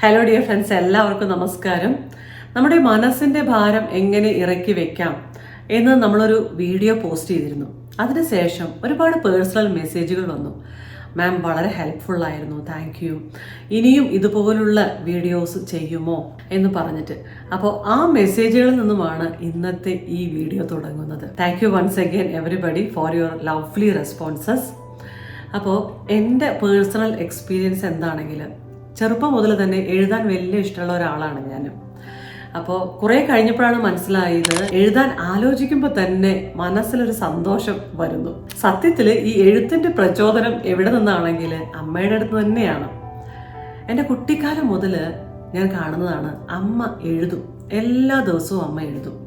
Hello dear friends എല്ലാവർക്കും നമസ്കാരം. നമ്മുടെ മനസ്സിന്റെ ഭാരം എങ്ങനെ ഇറക്കി വെക്കാം എന്ന് നമ്മളൊരു വീഡിയോ പോസ്റ്റ് ചെയ്തിരുന്നു. അതിനുശേഷം ഒരുപാട് പേഴ്സണൽ മെസ്സേജുകൾ വന്നു. മാം വളരെ ഹെൽപ്ഫുൾ ആയിരുന്നു. താങ്ക് യു ഇനിയും ഇതുപോലുള്ള വീഡിയോസ് ചെയ്യുമോ എന്ന് പറഞ്ഞിട്ട്. അപ്പോൾ ആ മെസ്സേജുകളിൽ നിന്നുമാണ് ഇന്നത്തെ ഈ വീഡിയോ തുടങ്ങുന്നത്. Thank you once again everybody for your lovely responses അപ്പോൾ എന്റെ പേഴ്സണൽ എക്സ്പീരിയൻസ് എന്താണെങ്കിൽ ചെറുപ്പം മുതൽ തന്നെ എഴുതാൻ വലിയ ഇഷ്ടമുള്ള ഒരാളാണ് ഞാൻ അപ്പോൾ കുറേ കഴിഞ്ഞപ്പോഴാണ് മനസ്സിലായത് എഴുതാൻ ആലോചിക്കുമ്പോൾ തന്നെ മനസ്സിലൊരു സന്തോഷം വരുന്നു. സത്യത്തിൽ ഈ എഴുത്തിന്റെ പ്രചോദനം എവിടെ നിന്നാണെങ്കിൽ അമ്മയുടെ അടുത്ത് തന്നെയാണ്. എന്റെ കുട്ടിക്കാലം മുതൽ ഞാൻ കാണുന്നതാണ് അമ്മ എഴുതും. എല്ലാ ദിവസവും അമ്മ എഴുതും.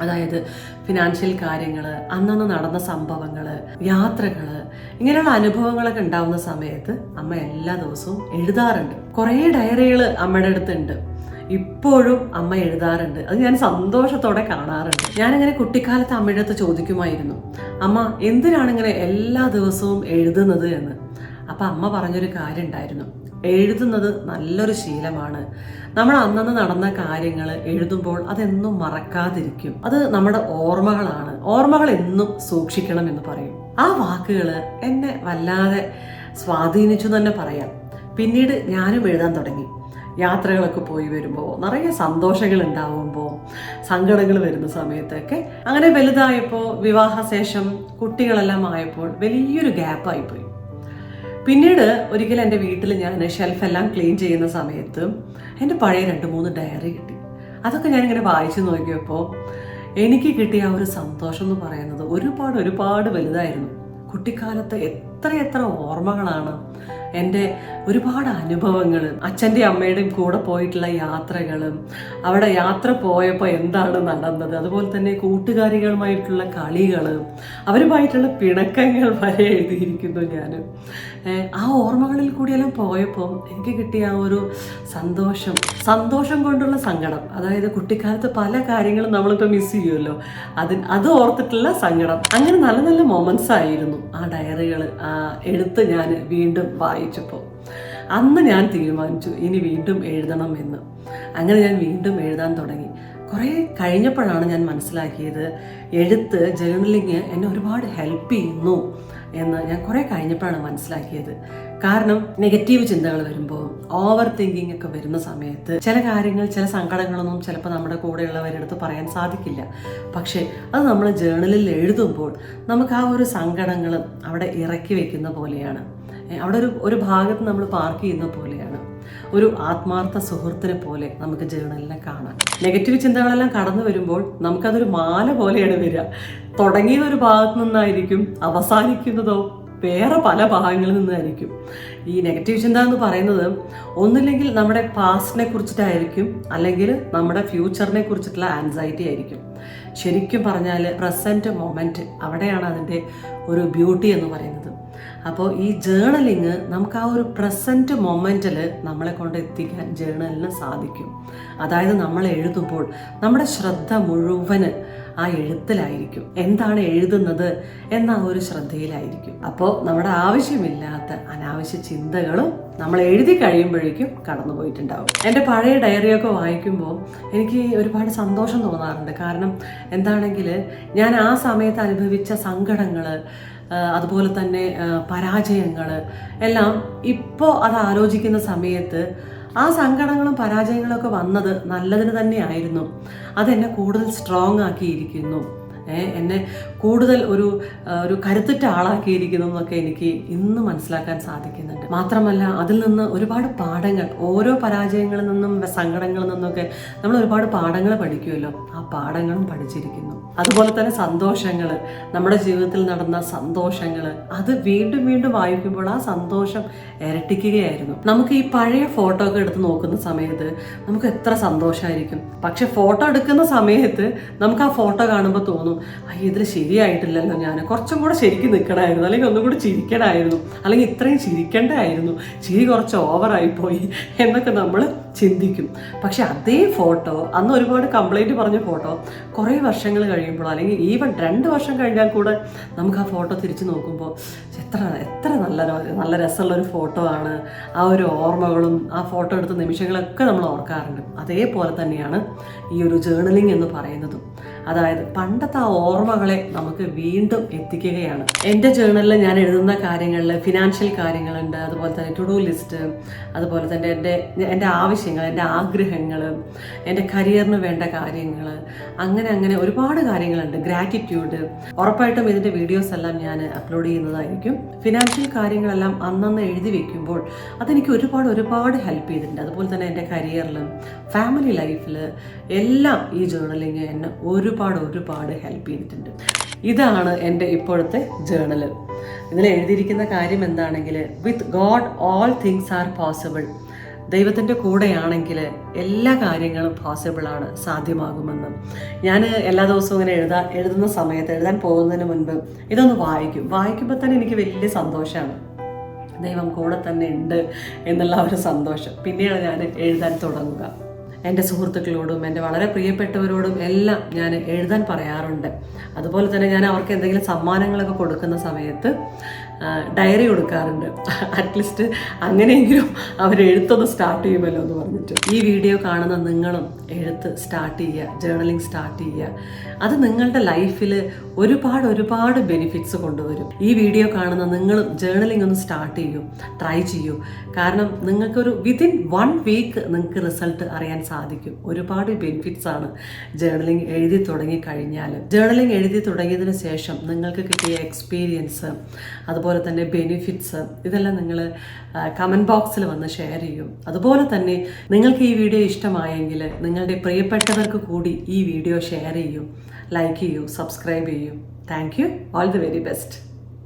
അതായത് ഫിനാൻഷ്യൽ കാര്യങ്ങൾ അന്നന്ന് നടന്ന സംഭവങ്ങൾ യാത്രകൾ ഇങ്ങനെയുള്ള അനുഭവങ്ങളൊക്കെ ഉണ്ടാവുന്ന സമയത്ത് അമ്മ എല്ലാ ദിവസവും എഴുതാറുണ്ട്. കുറേ ഡയറികൾ അമ്മയുടെ അടുത്തുണ്ട്. ഇപ്പോഴും അമ്മ എഴുതാറുണ്ട്. അത് ഞാൻ സന്തോഷത്തോടെ കാണാറുണ്ട്. ഞാനിങ്ങനെ കുട്ടിക്കാലത്ത് അമ്മയുടെ അടുത്ത് ചോദിക്കുമായിരുന്നു. അമ്മ എന്തിനാണിങ്ങനെ എല്ലാ ദിവസവും എഴുതുന്നത് എന്ന്? അപ്പം അമ്മ പറഞ്ഞൊരു കാര്യം ഉണ്ടായിരുന്നു എഴുതുന്നത് നല്ലൊരു ശീലമാണ്. നമ്മൾ അന്നന്ന് നടന്ന കാര്യങ്ങൾ എഴുതുമ്പോൾ അതെന്നും മറക്കാതിരിക്കും. അത് നമ്മുടെ ഓർമ്മകളാണ്. ഓർമ്മകൾ എന്നും സൂക്ഷിക്കണം എന്ന് പറയും. ആ വാക്കുകൾ എന്നെ വല്ലാതെ സ്വാധീനിച്ചു തന്നെ പറയാം. പിന്നീട് ഞാനും എഴുതാൻ തുടങ്ങി. യാത്രകളൊക്കെ പോയി വരുമ്പോൾ നിറയെ സന്തോഷങ്ങൾ ഉണ്ടാവുമ്പോൾ സങ്കടങ്ങൾ വരുന്ന സമയത്തൊക്കെ അങ്ങനെ വലുതായപ്പോൾ വിവാഹശേഷം കുട്ടികളെല്ലാം ആയപ്പോൾ വലിയൊരു ഗ്യാപ്പായിപ്പോയി പിന്നീട് ഒരിക്കൽ എന്റെ വീട്ടിൽ ഞാൻ ഷെൽഫെല്ലാം ക്ലീൻ ചെയ്യുന്ന സമയത്ത് എന്റെ പഴയ രണ്ട് മൂന്ന് ഡയറി കിട്ടി. അതൊക്കെ ഞാനിങ്ങനെ വായിച്ചു നോക്കിയപ്പോൾ എനിക്ക് കിട്ടിയ ആ ഒരു സന്തോഷം എന്ന് പറയുന്നത് ഒരുപാട് ഒരുപാട് വലുതായിരുന്നു. കുട്ടിക്കാലത്ത് എത്ര എത്ര ഓർമ്മകളാണ് എന്റെ ഒരുപാട് അനുഭവങ്ങൾ അച്ഛന്റെ അമ്മയുടെയും കൂടെ പോയിട്ടുള്ള യാത്രകളും അവിടെ യാത്ര പോയപ്പോൾ എന്താണ് നടന്നത്? അതുപോലെ തന്നെ കൂട്ടുകാരികളുമായിട്ടുള്ള കളികൾ അവരുമായിട്ടുള്ള പിണക്കങ്ങൾ വരെ എഴുതിയിരിക്കുന്നു ഞാൻ. ആ ഓർമ്മകളിൽ കൂടിയെല്ലാം പോയപ്പോൾ എനിക്ക് കിട്ടിയ ആ ഒരു സന്തോഷം സന്തോഷം കൊണ്ടുള്ള സങ്കടം. അതായത് കുട്ടിക്കാലത്ത് പല കാര്യങ്ങളും നമ്മളിപ്പോൾ മിസ് ചെയ്യുമല്ലോ. അതിന് അത് ഓർത്തിട്ടുള്ള സങ്കടം. അങ്ങനെ നല്ല നല്ല മൊമെൻസ് ആയിരുന്നു. ആ ഡയറികൾ ആ എഴുത്ത് ഞാൻ വീണ്ടും വായിച്ചപ്പോൾ. അന്ന് ഞാൻ തീരുമാനിച്ചു ഇനി വീണ്ടും എഴുതണം എന്ന്. അങ്ങനെ ഞാൻ വീണ്ടും എഴുതാൻ തുടങ്ങി. കുറേ കഴിഞ്ഞപ്പോഴാണ് ഞാൻ മനസ്സിലാക്കിയത് എഴുത്ത് ജേർണലിങ് എന്നെ ഒരുപാട് ഹെൽപ്പ് ചെയ്യുന്നു എന്ന് ഞാൻ കുറേ കഴിഞ്ഞപ്പോഴാണ് മനസ്സിലാക്കിയത്. കാരണം നെഗറ്റീവ് ചിന്തകൾ വരുമ്പോൾ ഓവർ തിങ്കിങ് ഒക്കെ വരുന്ന സമയത്ത് ചില കാര്യങ്ങൾ ചില സങ്കടങ്ങളൊന്നും ചിലപ്പോൾ നമ്മുടെ കൂടെയുള്ളവരുടെ അടുത്ത് പറയാൻ സാധിക്കില്ല. പക്ഷേ അത് നമ്മൾ ജേർണലിൽ എഴുതുമ്പോൾ നമുക്ക് ആ ഒരു സങ്കടങ്ങൾ അവിടെ ഇറക്കി വെക്കുന്ന പോലെയാണ്. അവിടെ ഒരു ഒരു ഭാഗത്ത് നമ്മൾ പാർക്ക് ചെയ്യുന്ന പോലെയാണ്. ഒരു ആത്മാർത്ഥ സുഹൃത്തിനെ പോലെ നമുക്ക് ജേണലിനെ കാണാം. നെഗറ്റീവ് ചിന്തകളെല്ലാം കടന്നു വരുമ്പോൾ നമുക്കതൊരു മാല പോലെയാണ് വരിക. തുടങ്ങിയത് ഒരു ഭാഗത്ത് നിന്നായിരിക്കും അവസാനിക്കുന്നതോ വേറെ പല ഭാഗങ്ങളിൽ നിന്നായിരിക്കും. ഈ നെഗറ്റീവ് ചിന്ത എന്ന് പറയുന്നത് ഒന്നില്ലെങ്കിൽ നമ്മുടെ പാസ്റ്റിനെ കുറിച്ചിട്ടായിരിക്കും അല്ലെങ്കിൽ നമ്മുടെ ഫ്യൂച്ചറിനെ കുറിച്ചിട്ടുള്ള ആൻസൈറ്റി ആയിരിക്കും. ശരിക്കും പറഞ്ഞാൽ പ്രസന്റ് മൊമെന്റ് അവിടെയാണ് അതിന്റെ ഒരു ബ്യൂട്ടി എന്ന് പറയുന്നത്. അപ്പോൾ ഈ ജേണലിങ് നമുക്ക് ആ ഒരു പ്രസന്റ് മൊമെന്റിൽ നമ്മളെ കൊണ്ട് എത്തിക്കാൻ ജേണലിന് സാധിക്കും. അതായത് നമ്മൾ എഴുതുമ്പോൾ നമ്മുടെ ശ്രദ്ധ മുഴുവൻ ആ എഴുത്തിലായിരിക്കും. എന്താണ് എഴുതുന്നത് എന്ന ഒരു ശ്രദ്ധയിലായിരിക്കും. അപ്പോൾ നമ്മുടെ ആവശ്യമില്ലാത്ത അനാവശ്യ ചിന്തകളും നമ്മൾ എഴുതി കഴിയുമ്പോഴേക്കും കടന്നു പോയിട്ടുണ്ടാവും. എന്റെ പഴയ ഡയറിയൊക്കെ വായിക്കുമ്പോൾ എനിക്ക് ഒരുപാട് സന്തോഷം തോന്നാറുണ്ട്. കാരണം എന്താണെങ്കിൽ ഞാൻ ആ സമയത്ത് അനുഭവിച്ച സങ്കടങ്ങൾ അതുപോലെ തന്നെ പരാജയങ്ങൾ എല്ലാം ഇപ്പോൾ അത് ആലോചിക്കുന്ന സമയത്ത് ആ സങ്കടങ്ങളും പരാജയങ്ങളും ഒക്കെ വന്നത് നല്ലതിന് തന്നെയായിരുന്നു. അതെന്നെ കൂടുതൽ സ്ട്രോങ് ആക്കിയിരിക്കുന്നു. എന്നെ കൂടുതൽ ഒരു ഒരു കരുത്തുറ്റ ആളാക്കിയിരിക്കുന്നു എന്നൊക്കെ എനിക്ക് ഇന്ന് മനസ്സിലാക്കാൻ സാധിക്കുന്നുണ്ട്. മാത്രമല്ല അതിൽ നിന്ന് ഒരുപാട് പാഠങ്ങൾ ഓരോ പരാജയങ്ങളിൽ നിന്നും സങ്കടങ്ങളിൽ നിന്നൊക്കെ നമ്മൾ ഒരുപാട് പാഠങ്ങൾ പഠിക്കുമല്ലോ. ആ പാഠങ്ങളും പഠിച്ചിരിക്കുന്നു. അതുപോലെ തന്നെ സന്തോഷങ്ങൾ നമ്മുടെ ജീവിതത്തിൽ നടന്ന സന്തോഷങ്ങൾ അത് വീണ്ടും വീണ്ടും വായിക്കുമ്പോൾ ആ സന്തോഷം ഇരട്ടിക്കുകയായിരുന്നു. നമുക്ക് ഈ പഴയ ഫോട്ടോ ഒക്കെ എടുത്ത് നോക്കുന്ന സമയത്ത് നമുക്ക് എത്ര സന്തോഷമായിരിക്കും. പക്ഷെ ഫോട്ടോ എടുക്കുന്ന സമയത്ത് നമുക്ക് ആ ഫോട്ടോ കാണുമ്പോൾ തോന്നും അയ്യ ഇതിൽ ശരിയായിട്ടില്ലല്ലോ ഞാൻ കുറച്ചും കൂടെ ശരിക്കും നിൽക്കണമായിരുന്നു അല്ലെങ്കിൽ ഒന്നും കൂടെ ചിരിക്കണമായിരുന്നു അല്ലെങ്കിൽ ഇത്രയും ചിരിക്കേണ്ടതായിരുന്നു. ചിരി കുറച്ച് ഓവറായിപ്പോയി എന്നൊക്കെ നമ്മൾ ചിന്തിക്കും. പക്ഷെ അതേ ഫോട്ടോ അന്ന് ഒരുപാട് കംപ്ലൈന്റ് പറഞ്ഞ ഫോട്ടോ കുറേ വർഷങ്ങൾ കഴിയുമ്പോൾ അല്ലെങ്കിൽ ഈവൻ രണ്ട് വർഷം കഴിഞ്ഞാൽ കൂടെ നമുക്ക് ആ ഫോട്ടോ തിരിച്ചു നോക്കുമ്പോൾ എത്ര എത്ര നല്ല നല്ല രസമുള്ളൊരു ഫോട്ടോ ആണ്. ആ ഒരു ഓർമ്മകളും ആ ഫോട്ടോ എടുത്ത നിമിഷങ്ങളൊക്കെ നമ്മൾ ഓർക്കാറുണ്ട്. അതേപോലെ തന്നെയാണ് ഈ ഒരു ജേർണലിംഗ് എന്ന് പറയുന്നതും. അതായത് പണ്ടത്തെ ആ ഓർമ്മകളെ നമുക്ക് വീണ്ടും എത്തിക്കുകയാണ്. എന്റെ ജേർണലിൽ ഞാൻ എഴുതുന്ന കാര്യങ്ങളിൽ ഫിനാൻഷ്യൽ കാര്യങ്ങളുണ്ട് അതുപോലെ തന്നെ ടു ഡു ലിസ്റ്റ് അതുപോലെ തന്നെ എന്റെ എന്റെ ആവശ്യങ്ങൾ എന്റെ ആഗ്രഹങ്ങൾ എന്റെ കരിയറിന് വേണ്ട കാര്യങ്ങൾ അങ്ങനെ അങ്ങനെ ഒരുപാട് കാര്യങ്ങളുണ്ട്. ഗ്രാറ്റിറ്റ്യൂഡ് ഉറപ്പായിട്ടും ഇതിന്റെ വീഡിയോസ് എല്ലാം ഞാൻ അപ്ലോഡ് ചെയ്യുന്നതായിരിക്കും. ഫിനാൻഷ്യൽ കാര്യങ്ങളെല്ലാം അന്നന്ന് എഴുതി വെക്കുമ്പോൾ അതെനിക്ക് ഒരുപാട് ഒരുപാട് ഹെൽപ്പ് ചെയ്തിട്ടുണ്ട്. അതുപോലെ തന്നെ എന്റെ കരിയറിലും ഫാമിലി ലൈഫിൽ എല്ലാം ഈ ജേർണലിങ് എന്നെ ഒരുപാട് ഒരുപാട് ഹെൽപ്പ് ചെയ്തിട്ടുണ്ട്. ഇതാണ് എന്റെ ഇപ്പോഴത്തെ ജേർണൽ ഇതിൽ എഴുതിയിരിക്കുന്ന കാര്യം എന്താണെങ്കിൽ with God all things are possible ദൈവത്തിന്റെ കൂടെയാണെങ്കിൽ എല്ലാ കാര്യങ്ങളും പോസിബിളാണ് സാധ്യമാകുമെന്ന്. ഞാൻ എല്ലാ ദിവസവും ഇങ്ങനെ എഴുതാ എഴുതുന്ന സമയത്ത് എഴുതാൻ പോകുന്നതിന് മുൻപ് ഇതൊന്ന് വായിക്കും. വായിക്കുമ്പോൾ തന്നെ എനിക്ക് വലിയ സന്തോഷമാണ് ദൈവം കൂടെ തന്നെ ഉണ്ട് എന്നുള്ള ഒരു സന്തോഷം. പിന്നെയാണ് ഞാൻ എഴുതാൻ തുടങ്ങുക. എന്റെ സുഹൃത്തുക്കളോടും എന്റെ വളരെ പ്രിയപ്പെട്ടവരോടും എല്ലാം ഞാൻ എഴുതാൻ പറയാറുണ്ട്. അതുപോലെ തന്നെ ഞാൻ അവർക്ക് എന്തെങ്കിലും സമ്മാനങ്ങളൊക്കെ കൊടുക്കുന്ന സമയത്ത് ഡയറി കൊടുക്കാറുണ്ട്. അറ്റ്ലീസ്റ്റ് അങ്ങനെയെങ്കിലും അവർ എഴുത്തൊന്ന് സ്റ്റാർട്ട് ചെയ്യുമല്ലോ എന്ന് പറഞ്ഞിട്ട്. ഈ വീഡിയോ കാണുന്ന നിങ്ങളും എഴുത്ത് സ്റ്റാർട്ട് ചെയ്യുക ജേർണലിംഗ് സ്റ്റാർട്ട് ചെയ്യുക അത് നിങ്ങളുടെ ലൈഫിൽ ഒരുപാട് ഒരുപാട് ബെനിഫിറ്റ്സ് കൊണ്ടുവരും. ഈ വീഡിയോ കാണുന്ന നിങ്ങളും ജേർണലിംഗ് ഒന്ന് സ്റ്റാർട്ട് ചെയ്യൂ ട്രൈ ചെയ്യൂ. കാരണം നിങ്ങൾക്കൊരു വിതിൻ വൺ വീക്ക് നിങ്ങൾക്ക് റിസൾട്ട് അറിയാൻ സാധിക്കും. ഒരുപാട് ബെനിഫിറ്റ്സ് ആണ് ജേർണലിംഗ് എഴുതി തുടങ്ങി കഴിഞ്ഞാൽ ജേർണലിംഗ് എഴുതി തുടങ്ങിയതിന് ശേഷം നിങ്ങൾക്ക് കിട്ടിയ എക്സ്പീരിയൻസ് അതുപോലെ തന്നെ ബെനിഫിറ്റ്സ് ഇതെല്ലാം നിങ്ങൾ കമന്റ് ബോക്സിൽ വന്ന് ഷെയർ ചെയ്യും. അതുപോലെ തന്നെ നിങ്ങൾക്ക് ഈ വീഡിയോ ഇഷ്ടമായെങ്കിൽ നിങ്ങളുടെ പ്രിയപ്പെട്ടവർക്ക് കൂടി ഈ വീഡിയോ ഷെയർ ചെയ്യും ലൈക്ക് ചെയ്യൂ സബ്സ്ക്രൈബ് ചെയ്യൂ. Thank you all the very best